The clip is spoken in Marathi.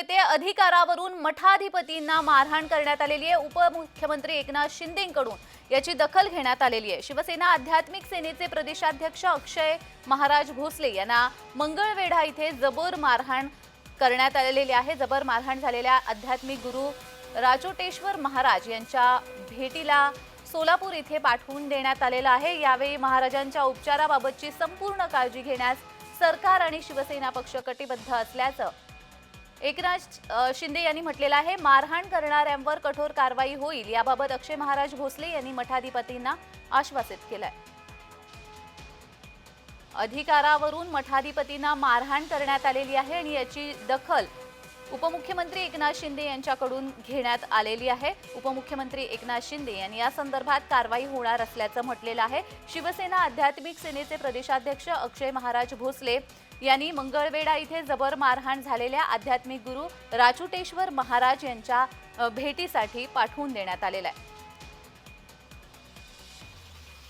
येथे अधिकारावरून मठाधिपतींना मारहाण करण्यात आलेली आहे. उपमुख्यमंत्री एकनाथ शिंदेकडून याची दखल घेण्यात आलेली आहे. शिवसेना आध्यात्मिक सेनेचे प्रदेशाध्यक्ष अक्षय महाराज भोसले यांना मंगळवेढा इथे जबर मारहाण करण्यात आलेली आहे. जबर मारहाण झालेल्या आध्यात्मिक गुरु राजोटेश्वर महाराज यांच्या भेटीला सोलापूर इथे पाठवून देण्यात आलेलं आहे. यावेळी महाराजांच्या उपचाराबाबतची संपूर्ण काळजी घेण्यास सरकार आणि शिवसेना पक्ष कटिबद्ध असल्याचं एकनाथ शिंदे यांनी म्हटलेलं आहे मारहाण करणाऱ्यांवर कठोर कारवाई होईल. याबाबत अक्षय महाराज भोसले यांनी मठाधिपतींना आश्वासित केलंय. अधिकारावरून मठाधिपतींना मारहाण करण्यात आलेली आहे आणि याची दखल उपमुख्यमंत्री एकनाथ शिंदे यांच्याकडून घेण्यात आलेली आहे. उपमुख्यमंत्री एकनाथ शिंदे यांनी या संदर्भात कारवाई होणार असल्याचं म्हटलेलं आहे. शिवसेना आध्यात्मिक सेनेचे प्रदेशाध्यक्ष अक्षय महाराज भोसले यांनी मंगळवेढा इथे जबर मारहाण झालेल्या आध्यात्मिक गुरु राचुटेश्वर महाराज यांच्या भेटीसाठी पाठवून देण्यात आलेला आहे.